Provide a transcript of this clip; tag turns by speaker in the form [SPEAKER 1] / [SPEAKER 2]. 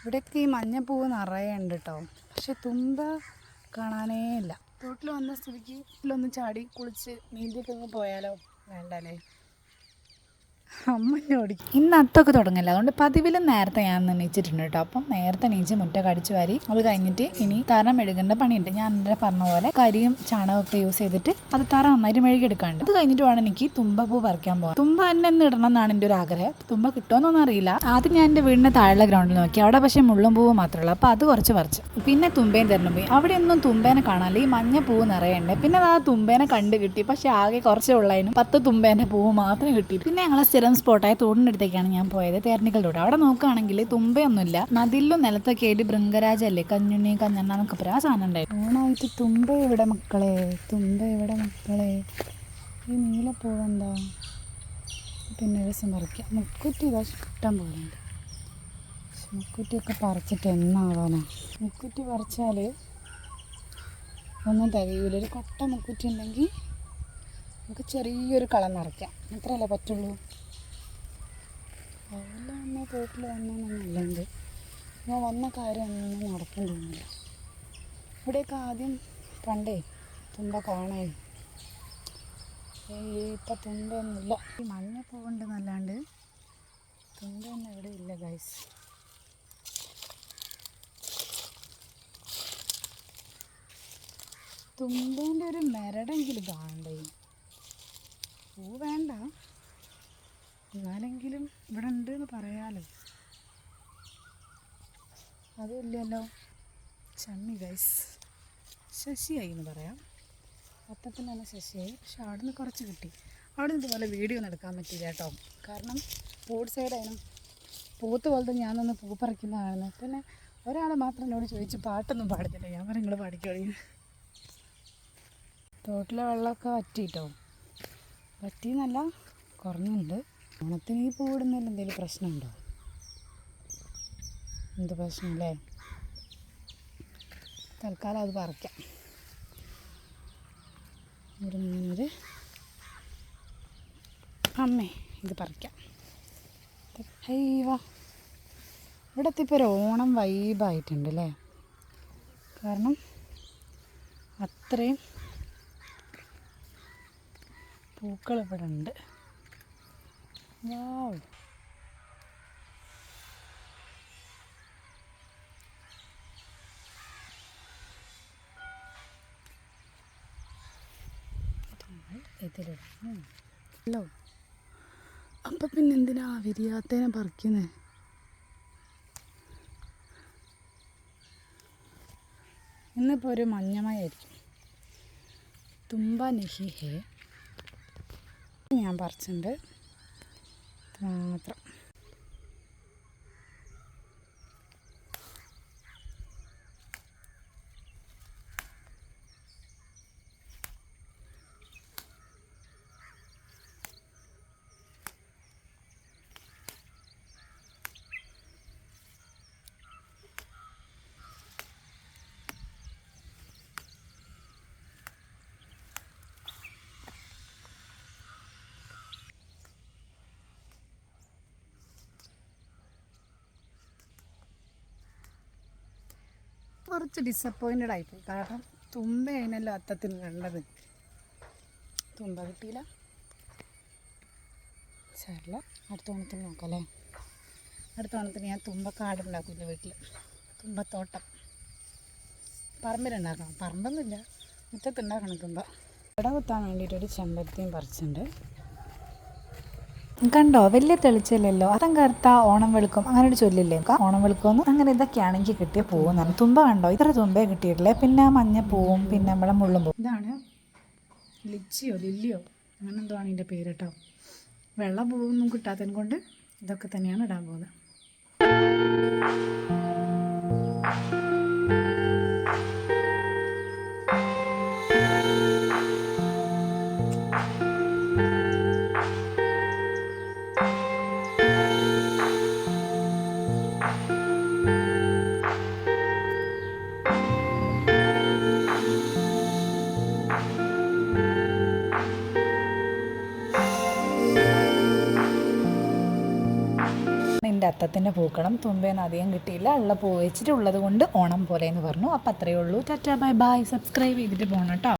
[SPEAKER 1] ഇവിടെയൊക്കെ ഈ മഞ്ഞപ്പൂവ് നിറയെ ഉണ്ട് കേട്ടോ പക്ഷെ തുമ്പ കാണാനേ ഇല്ല. തോട്ടിൽ വന്ന സ്ഥിതിക്ക് ഇതിലൊന്ന് ചാടി കുളിച്ച് നീന്തിയൊക്കെ ഒന്ന് പോയാലോ? വേണ്ടല്ലേ? അമ്മ ഓടിക്കും ഇന്ന് അത്തൊക്കെ തുടങ്ങില്ല. അതുകൊണ്ട് പതിവിലും നേരത്തെ ഞാൻ എണീച്ചിട്ടുണ്ട് കേട്ടോ. അപ്പം നേരത്തെ എണീച്ച് മുറ്റ കടിച്ചു വാരി അത് കഴിഞ്ഞിട്ട് ഇനി തറ മെഴുകേണ്ട പണിയുണ്ട്. ഞാൻ എന്റെ പറഞ്ഞ പോലെ കരിയും ചാണകമൊക്കെ യൂസ് ചെയ്തിട്ട് അത് തറ നന്നായിട്ട് മെഴുകിയെടുക്കാണ്ട് അത് കഴിഞ്ഞിട്ട് വേണം എനിക്ക് തുമ്പപ്പൂ പറിക്കാൻ പോകാം തുമ്പ തന്നെ ഒന്ന് ഇടണം എന്നാണ് എന്റെ ഒരു ആഗ്രഹം. തുമ്പ കിട്ടുമെന്നൊന്നും അറിയില്ല. ആദ്യം ഞാൻ എന്റെ വീടിന്റെ താഴെ ഗ്രൗണ്ടിൽ നോക്കി. അവിടെ പക്ഷേ മുള്ളും പൂവ് മാത്രമേ ഉള്ളൂ. അപ്പോൾ അത് കുറച്ച് പറിച്ചു. പിന്നെ തുമ്പയും തരണം പോയി. അവിടെ ഒന്നും തുമ്പേനെ കാണാനില്ല. ഈ മഞ്ഞ പൂവ് നിറയണ്ടേ പിന്നെ ആ തുമ്പേനെ കണ്ട് കിട്ടി. പക്ഷേ ആകെ കുറച്ചേ ഉള്ളതിനും പത്ത് തുമ്പേന്റെ പൂവ് മാത്രമേ കിട്ടി പിന്നെ ഞങ്ങളെ സ്ഥിരം സ്പോട്ടായ തോടിനടുത്തേക്കാണ് ഞാൻ പോയത് തേർണിക്കൽ തോട്. അവിടെ നോക്കുകയാണെങ്കിൽ തുമ്പയൊന്നുമില്ല. നദിയിലും നിലത്തൊക്കെ ആയിട്ട് ബൃങ്കരാജല്ലേ കഞ്ഞുണ്ണി കഞ്ഞണ്ണ എന്നൊക്കെ പറയാം. ആ സാധനം ഉണ്ടായിരുന്നു. ഓണായിട്ട് തുമ്പ ഇവിടെ മക്കളെ? തുമ്പ ഇവിടെ മക്കളെ? ഈ നീലപ്പൂവെന്താ പിന്നെ ദിവസം പറിക്കാം. മുക്കുറ്റി ഇതാ ഇഷ്ടം പോലെ ഉണ്ട് പക്ഷെ മുക്കുറ്റിയൊക്കെ പറിച്ചിട്ട് എന്നാവാനാ? മുക്കുറ്റി പറിച്ചാൽ ഒന്നും തികയൂല ഒരു കൊട്ട മുക്കുറ്റി ഉണ്ടെങ്കിൽ നമുക്ക് ചെറിയൊരു കളം നിറയ്ക്കാം. അത്രയല്ലേ പറ്റുള്ളൂ? രാവിലെ വന്ന തോട്ടിൽ വന്നതെന്നല്ലാണ്ട് ഞാൻ വന്ന കാര്യം ഒന്നും നടക്കാൻ തോന്നില്ല ഇവിടെയൊക്കെ ആദ്യം പണ്ടേ തുമ്പ കാണേ ഇപ്പം തുമ്പയൊന്നുമില്ല. ഈ മഞ്ഞ പൂവുണ്ടെന്നല്ലാണ്ട് തുമ്പയൊന്നും ഇവിടെ ഇല്ല ഗൈസ് തുമ്പേന്റെ ഒരു മരടെങ്കിലും കാണണ്ടേ പൂ വേണ്ട. എന്നാലെങ്കിലും ഇവിടെ ഉണ്ട് എന്ന് പറയാലോ അതുമില്ലല്ലോ ചമ്മി ഗൈസ് ശശിയായി എന്ന് പറയാം. അത്തത്തിൽ തന്നെ ശശിയായി. പക്ഷെ അവിടെ നിന്ന് കുറച്ച് കിട്ടി. അവിടെ നിന്ന് ഇതുപോലെ വീഡിയോ ഒന്നും എടുക്കാൻ പറ്റില്ല കേട്ടോ. കാരണം റോഡ് സൈഡായാലും പൂത്ത് പോലത്തെ ഞാനൊന്ന് പൂ പറിക്കുന്നതാണ് പിന്നെ ഒരാൾ മാത്രം എന്നോട് ചോദിച്ചു പാട്ടൊന്നും പാടത്തില്ല. ഞാൻ പറഞ്ഞു നിങ്ങൾ പാടിക്കോളി. തോട്ടിലെ വെള്ളമൊക്കെ വറ്റിട്ടോ? വറ്റിയെന്നല്ല കുറഞ്ഞുണ്ട്. ഓണത്തിന് ഈ പൂവിടുന്നതിൽ എന്തെങ്കിലും പ്രശ്നമുണ്ടോ? എന്ത് പ്രശ്നമല്ലേ തൽക്കാലം അത് പറിക്കാം. ഒരു മൂന്നൊരു അമ്മേ ഇത് പറിക്കാം. അയ്യോ ഇവിടെ ഇപ്പോൾ ഒരു ഓണം വൈബായിട്ടുണ്ട് അല്ലേ കാരണം അത്രയും പൂക്കൾ ഇവിടെ ഉണ്ട്. ഇതിലിടാം ഹലോ അപ്പം പിന്നെ എന്തിനാ വിരിയാത്തേനെ പറിക്കുന്നേ? ഇന്നിപ്പോ ഒരു മഞ്ഞമയായിരിക്കും. തുമ്പ നഹി ഹേ. ഞാൻ പറിച്ചിട്ടുണ്ട് മാത്രം. കുറച്ച് ഡിസപ്പോയിന്റഡ് ആയിപ്പോയി കാരണം തുമ്പ അതിനല്ലോ അത്തത്തിന് കണ്ടത്. തുമ്പ കിട്ടിയില്ല. സാറില്ല അടുത്ത ഓണത്തിന് നോക്കാം അല്ലേ അടുത്ത ഓണത്തിന് ഞാൻ തുമ്പക്കാട് ഉണ്ടാക്കില്ല വീട്ടിൽ തുമ്പത്തോട്ടം. പറമ്പിലുണ്ടാക്കണം പറമ്പൊന്നുമില്ല. മുറ്റത്തുണ്ടാക്കണം തുമ്പ. ഇട കുത്താൻ വേണ്ടിയിട്ടൊരു ചെമ്പരത്തിയും പറിച്ചിട്ടുണ്ട്. കണ്ടോ? വലിയ തെളിച്ചില്ലല്ലോ. അതം കറുത്ത ഓണം വെളുക്കും അങ്ങനെ ഒരു ചൊല്ലില്ലേ ഓണം വെളുക്കുമെന്ന് അങ്ങനെ ഇതൊക്കെയാണ് എനിക്ക് കിട്ടിയ പൂവെന്നാണ്. തുമ്പ കണ്ടോ? ഇത്ര തുമ്പേ കിട്ടിയിട്ടില്ലേ പിന്നെ മഞ്ഞ പൂവും പിന്നെ നമ്മളെ മുള്ളും പൂവും. ഇതാണ് ലിച്ചിയോ ലില്ലിയോ? അങ്ങനെ എന്തോ ആണ് ഇതിന്റെ പേര് കേട്ടോ വെള്ള പൂവൊന്നും കിട്ടാത്തതിനെ കൊണ്ട് ഇതൊക്കെ തന്നെയാണ് ഇടാൻ പോകുന്നത് എന്റെ അത്തത്തിന്റെ പൂക്കണം പൂക്കളം തുമ്പയൊന്നും അധികം കിട്ടിയില്ല. ഉള്ള പൂ കൊണ്ട് ഓണം പോലെ എന്ന് പറഞ്ഞു. അപ്പോൾ അത്രയേ ഉള്ളൂ. Tata bye bye. സബ്സ്ക്രൈബ് ചെയ്തിട്ട് പോകണം കേട്ടോ.